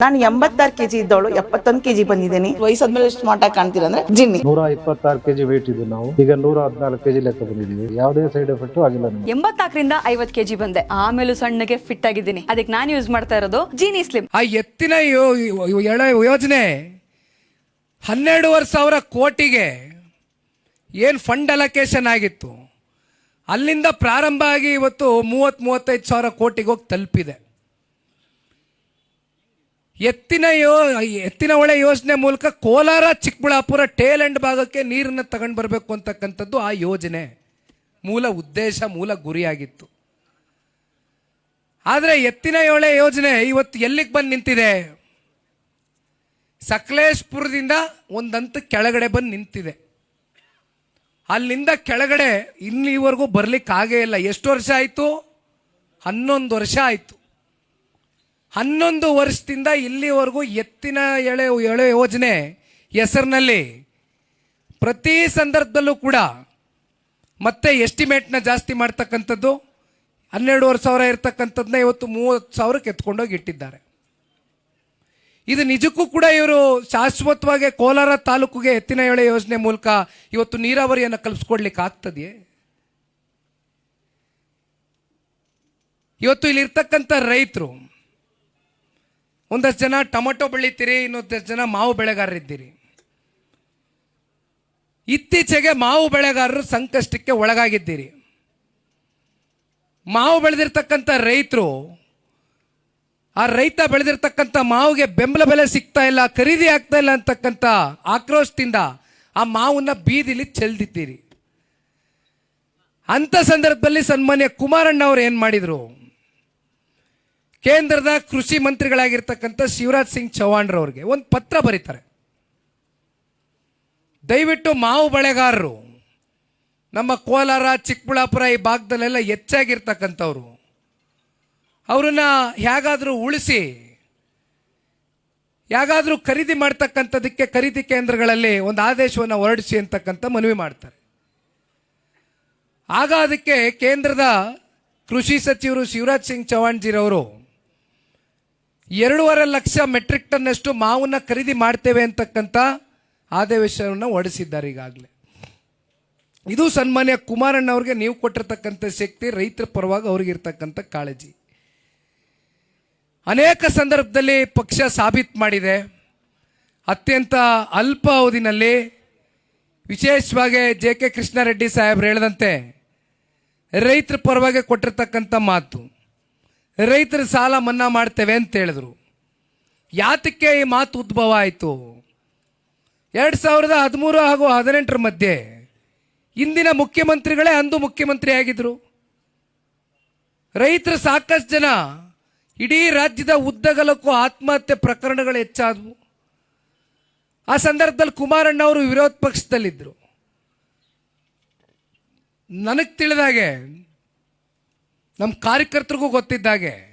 ನಾನು ಎಂಬತ್ತಾರು ಕೆಜಿ ಇದ್ದವಳು ಎಪ್ಪತ್ತೊಂದು ಕೆಜಿ ಬಂದಿದ್ದೀನಿ. ವಯಸ್ಸಾದ್ಮೇಲೆ ಸ್ಮಾರ್ಟ್ ಆಗಿ ಕಾಣ್ತೀರ ಅಂದ್ರೆ ಜಿನ್ನಿ. ನೂರ ಇಪ್ಪತ್ತಾರು ಕೆಜಿ ವೇಟ್ ಇದ್ದು ನಾವು. ಈಗ ನೂರ ಹದಿನಾಲ್ಕು ಕೆಜಿ ಲೆಕ್ಕ ಬಂದಿದ್ದೀವಿ. ಯಾವುದೇ ಸೈಡ್ ಎಫೆಕ್ಟ್ ಆಗಿಲ್ಲ ಎಂಬತ್ತಾಕರಿಂದ ಎಂಬತ್ನಾಲ್ಕರಿಂದ ಐವತ್ ಕೆಜಿ ಬಂದೆ. ಆಮೇಲೆ ಸಣ್ಣಗೆ ಫಿಟ್ ಆಗಿದ್ದೀನಿ. ಅದಕ್ಕೆ ನಾನು ಯೂಸ್ ಮಾಡ್ತಾ ಇರೋದು ಜೀನಿ ಸ್ಲಿಮ್ ಆ ಎತ್ತಿನ ಯೋ- ಯೋ- ಎಳೆ ಯೋಜನೆ. ಹನ್ನೆರಡುವರೆ ಸಾವಿರ ಕೋಟಿಗೆ ಏನು ಫಂಡ್ ಅಲೋಕೇಶನ್ ಆಗಿತ್ತು. ಅಲ್ಲಿಂದ ಪ್ರಾರಂಭ ಆಗಿ ಇವತ್ತು ಮೂವತ್ತು ಮೂವತ್ತೈದು ಸಾವಿರ ಕೋಟಿಗೆ ಹೋಗಿ ತಲುಪಿದೆ. ಎತ್ತಿನ ಯೋ, ಎತ್ತಿನ ಹೊಳೆ ಯೋಜನೆ ಮೂಲಕ ಕೋಲಾರ, ಚಿಕ್ಕಬಳ್ಳಾಪುರ ಟೇಲ್ ಎಂಡ್ ಭಾಗಕ್ಕೆ ನೀರನ್ನು ತಗೊಂಡು ಬರಬೇಕು ಅಂತಕ್ಕಂಥದ್ದು ಆ ಯೋಜನೆ. ಮೂಲ ಉದ್ದೇಶ, ಮೂಲ ಗುರಿಯಾಗಿತ್ತು. ಆದರೆ ಎತ್ತಿನ ಹೊಳೆ ಯೋಜನೆ ಇವತ್ತು ಎಲ್ಲಿಗೆ ಬಂದು ನಿಂತಿದೆ? ಸಕಲೇಶ್ಪುರದಿಂದ ಒಂದಂತ ಕೆಳಗಡೆ ಬಂದು ನಿಂತಿದೆ. ಅಲ್ಲಿಂದ ಕೆಳಗಡೆ ಇಲ್ಲಿವರೆಗೂ ಬರ್ಲಿಕ್ಕೆ ಆಗೇ ಇಲ್ಲ. ಎಷ್ಟು ವರ್ಷ ಆಯಿತು? ಹನ್ನೊಂದು ವರ್ಷ ಆಯಿತು. ಹನ್ನೊಂದು ವರ್ಷದಿಂದ ಇಲ್ಲಿವರೆಗೂ ಎತ್ತಿನ ಎಳೆ ಎಳೆ ಯೋಜನೆ ಹೆಸರಿನಲ್ಲಿ ಪ್ರತಿ ಸಂದರ್ಭದಲ್ಲೂ ಕೂಡ ಮತ್ತೆ ಎಸ್ಟಿಮೇಟ್ನ ಜಾಸ್ತಿ ಮಾಡ್ತಕ್ಕಂಥದ್ದು ಹನ್ನೆರಡುವರೆ ಸಾವಿರ ಇರ್ತಕ್ಕಂಥದ್ದನ್ನ ಇವತ್ತು ಮೂವತ್ತು ಸಾವಿರಕ್ಕೆ ಎತ್ಕೊಂಡೋಗಿ ಇಟ್ಟಿದ್ದಾರೆ. ಇದು ನಿಜಕ್ಕೂ ಕೂಡ ಇವರು ಶಾಶ್ವತವಾಗಿ ಕೋಲಾರ ತಾಲೂಕಿಗೆ ಎತ್ತಿನ ಎಳೆ ಯೋಜನೆ ಮೂಲಕ ಇವತ್ತು ನೀರಾವರಿಯನ್ನು ಕಲ್ಪಿಸ್ಕೊಡ್ಲಿಕ್ಕೆ ಆಗ್ತದೆಯೇ? ಇವತ್ತು ಇಲ್ಲಿರ್ತಕ್ಕಂಥ ರೈತರು ಒಂದಷ್ಟು ಜನ ಟೊಮೆಟೊ ಬೆಳಿತೀರಿ ಇನ್ನೊಂದಷ್ಟು ಜನ ಮಾವು ಬೆಳೆಗಾರರಿದ್ದೀರಿ ಇತ್ತೀಚೆಗೆ ಮಾವು ಬೆಳೆಗಾರರು ಸಂಕಷ್ಟಕ್ಕೆ ಒಳಗಾಗಿದ್ದೀರಿ. ಮಾವು ಬೆಳೆದಿರ್ತಕ್ಕಂಥ ರೈತರು, ಆ ರೈತ ಬೆಳೆದಿರ್ತಕ್ಕಂಥ ಮಾವಿಗೆ ಬೆಂಬಲ ಬೆಲೆ ಸಿಗ್ತಾ ಇಲ್ಲ, ಖರೀದಿ ಆಗ್ತಾ ಇಲ್ಲ ಅಂತಕ್ಕಂಥ ಆಕ್ರೋಶದಿಂದ ಆ ಮಾವನ್ನ ಬೀದಿಲಿ ಚೆಲ್ದಿದ್ದೀರಿ. ಅಂಥ ಸಂದರ್ಭದಲ್ಲಿ ಸನ್ಮಾನ್ಯ ಕುಮಾರಣ್ಣ ಅವರು ಏನು ಮಾಡಿದ್ರು? ಕೇಂದ್ರದ ಕೃಷಿ ಮಂತ್ರಿಗಳಾಗಿರ್ತಕ್ಕಂಥ ಶಿವರಾಜ್ ಸಿಂಗ್ ಚೌಹಾಣ್ರವ್ರಿಗೆ ಒಂದು ಪತ್ರ ಬರೀತಾರೆ. ದಯವಿಟ್ಟು ಮಾವು ಬೆಳೆಗಾರರು, ನಮ್ಮ ಕೋಲಾರ, ಚಿಕ್ಕಬಳ್ಳಾಪುರ ಈ ಭಾಗದಲ್ಲೆಲ್ಲ ಹೆಚ್ಚಾಗಿರ್ತಕ್ಕಂಥವ್ರು, ಅವರನ್ನು ಹೇಗಾದರೂ ಉಳಿಸಿ ಹೇಗಾದರೂ ಖರೀದಿ ಮಾಡ್ತಕ್ಕಂಥದಕ್ಕೆ ಖರೀದಿ ಕೇಂದ್ರಗಳಲ್ಲಿ ಒಂದು ಆದೇಶವನ್ನು ಹೊರಡಿಸಿ ಅಂತಕ್ಕಂಥ ಮನವಿ ಮಾಡ್ತಾರೆ. ಆಗ ಅದಕ್ಕೆ ಕೇಂದ್ರದ ಕೃಷಿ ಸಚಿವರು ಶಿವರಾಜ್ ಸಿಂಗ್ ಚೌಹಾಣ್ಜಿರವರು ಎರಡೂವರೆ ಲಕ್ಷ ಮೆಟ್ರಿಕ್ ಟನ್ನಷ್ಟು ಮಾವನ್ನ ಖರೀದಿ ಮಾಡ್ತೇವೆ ಅಂತಕ್ಕಂಥ ಆದೇಶವನ್ನು ಹೊರಡಿಸಿದ್ದಾರೆ ಈಗಾಗಲೇ. ಇದು ಸನ್ಮಾನ್ಯ ಕುಮಾರಣ್ಣ ಅವ್ರಿಗೆ ನೀವು ಕೊಟ್ಟಿರ್ತಕ್ಕಂಥ ಶಕ್ತಿ, ರೈತರ ಪರವಾಗಿ ಅವ್ರಿಗೆ ಇರ್ತಕ್ಕಂಥ ಕಾಳಜಿ. ಅನೇಕ ಸಂದರ್ಭದಲ್ಲಿ ಪಕ್ಷ ಸಾಬೀತು ಮಾಡಿದೆ. ಅತ್ಯಂತ ಅಲ್ಪ ಅವಧಿನಲ್ಲಿ ವಿಶೇಷವಾಗಿ ಜೆ ಕೆ ಕೃಷ್ಣಾರೆಡ್ಡಿ ಸಾಹೇಬ್ರು ಹೇಳಿದಂತೆ ರೈತರ ಪರವಾಗಿ ಕೊಟ್ಟಿರ್ತಕ್ಕಂಥ ಮಾತು. ರೈತರ ಸಾಲ ಮನ್ನಾ ಮಾಡ್ತೇವೆ ಅಂತ ಹೇಳಿದ್ರು. ಯಾತಕ್ಕೆ ಈ ಮಾತು ಉದ್ಭವ ಆಯಿತು? ಎರಡು ಸಾವಿರದ ಹದಿಮೂರು ಹಾಗೂ ಹದಿನೆಂಟರ ಮಧ್ಯೆ ಇಂದಿನ ಮುಖ್ಯಮಂತ್ರಿಗಳೇ ಅಂದು ಮುಖ್ಯಮಂತ್ರಿ ಆಗಿದ್ರು. ರೈತರು ಸಾಕಷ್ಟು ಜನ ಇಡೀ ರಾಜ್ಯದ ಉದ್ದಗಲಕ್ಕೂ ಆತ್ಮಹತ್ಯೆ ಪ್ರಕರಣಗಳು ಹೆಚ್ಚಾದವು. ಆ ಸಂದರ್ಭದಲ್ಲಿ ಕುಮಾರಣ್ಣ ಅವರು ವಿರೋಧ ಪಕ್ಷದಲ್ಲಿದ್ದರು ನನಗೆ ತಿಳಿದಾಗೆ ನಮ್ಮ ಕಾರ್ಯಕರ್ತರಿಗೂ ಗೊತ್ತಿದ್ದಾಗೆ.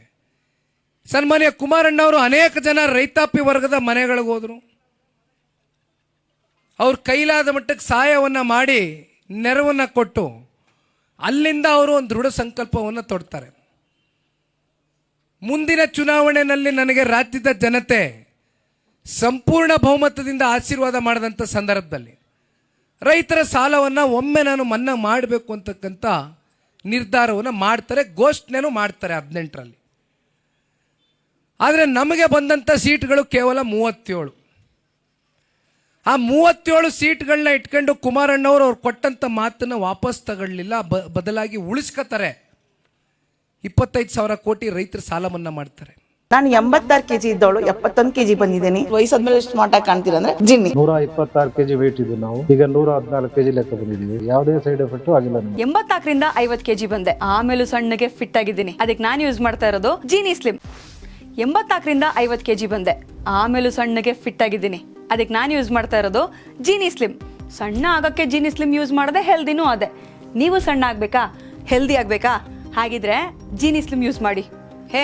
ಸನ್ಮಾನ್ಯ ಕುಮಾರಣ್ಣವರು ಅನೇಕ ಜನ ರೈತಾಪಿ ವರ್ಗದ ಮನೆಗಳಿಗೆ ಹೋದರು. ಅವ್ರ ಕೈಲಾದ ಮಟ್ಟಕ್ಕೆ ಸಹಾಯವನ್ನು ಮಾಡಿ ನೆರವನ್ನು ಕೊಟ್ಟು ಅಲ್ಲಿಂದ ಅವರು ಒಂದು ದೃಢ ಸಂಕಲ್ಪವನ್ನು ತೊಡ್ತಾರೆ. ಮುಂದಿನ ಚುನಾವಣೆಯಲ್ಲಿ ನನಗೆ ರಾಜ್ಯದ ಜನತೆ ಸಂಪೂರ್ಣ ಬಹುಮತದಿಂದ ಆಶೀರ್ವಾದ ಮಾಡಿದಂಥ ಸಂದರ್ಭದಲ್ಲಿ ರೈತರ ಸಾಲವನ್ನು ಒಮ್ಮೆ ನಾನು ಮನ್ನಾ ಮಾಡಬೇಕು ಅಂತಕ್ಕಂಥ ನಿರ್ಧಾರವನ್ನು ಮಾಡ್ತಾರೆ, ಘೋಷಣೆನೂ ಮಾಡ್ತಾರೆ ಹದಿನೆಂಟರಲ್ಲಿ. ಆದರೆ ನಮಗೆ ಬಂದಂಥ ಸೀಟ್ಗಳು ಕೇವಲ ಮೂವತ್ತೇಳು. ಆ ಮೂವತ್ತೇಳು ಸೀಟ್ಗಳನ್ನ ಇಟ್ಕೊಂಡು ಕುಮಾರಣ್ಣವರು ಅವ್ರು ಕೊಟ್ಟಂಥ ಮಾತನ್ನು ವಾಪಸ್ ತಗೊಳ್ಳಿಲ್ಲ ಬದಲಾಗಿ ಉಳಿಸ್ಕೊತಾರೆ. ಇಪ್ಪತ್ತೈದು ಸಾವಿರ ಕೋಟಿ ರೈತರ ಸಾಲ ಮನ್ನಾ ಮಾಡ್ತಾರೆ. ನಾನು ಎಂಬತ್ತಾರು ಕೆಜಿ ಇದ್ದವಳು ಎಪ್ಪತ್ತೊಂದು ಕೆಜಿ ಬಂದಿದ್ದೀನಿ. ವಯಸ್ಸಾದ್ಮೇಲೆ ಸ್ಮಾರ್ಟ್ ಆಗಿ ಕಾಣ್ತೀರ ಅಂದ್ರೆ ಜಿನ್ನಿ. ನೂರ ಇಪ್ಪತ್ತಾರು ಕೆಜಿ ವೇಟ್ ಇದ್ದು ನಾವು. ಈಗ ನೂರ ಹದಿನಾಲ್ಕು ಕೆಜಿ ಲೆಕ್ಕ ಬಂದಿದ್ದೀವಿ. ಯಾವುದೇ ಸೈಡ್ ಎಫೆಕ್ಟ್ ಆಗಿಲ್ಲ ನಮಗೆ. ಎಂಬತ್ನಾಲ್ಕರಿಂದ ಐವತ್ ಕೆಜಿ ಬಂದೆ. ಆಮೇಲೂ ಸಣ್ಣಗೆ ಫಿಟ್ ಆಗಿದ್ದೀನಿ. ಅದಕ್ಕೆ ನಾನು ಯೂಸ್ ಮಾಡ್ತಾ ಇರೋದು ಜೀನಿ ಸ್ಲಿಮ್ ಎಂಬತ್ನಾಲ್ಕರಿಂದ ಐವತ್ ಕೆಜಿ ಬಂದೆ. ಆಮೇಲೂ ಸಣ್ಣಗೆ ಫಿಟ್ ಆಗಿದ್ದೀನಿ. ಅದಕ್ಕೆ ನಾನು ಯೂಸ್ ಮಾಡ್ತಾ ಇರೋದು ಜೀನಿ ಸ್ಲಿಮ್ ಸಣ್ಣ ಆಗಕ್ಕೆ ಜೀನಿ ಸ್ಲಿಮ್ ಯೂಸ್ ಮಾಡದೆ ಹೆಲ್ದಿನೂ ಅದೇ. ನೀವು ಸಣ್ಣ ಆಗ್ಬೇಕಾ? ಹೆಲ್ದಿ ಆಗ್ಬೇಕಾ? ಹಾಗಿದ್ರೆ ಜೀನಿ ಸ್ಲಿಮ್ ಯೂಸ್ ಮಾಡಿ. ಹೇ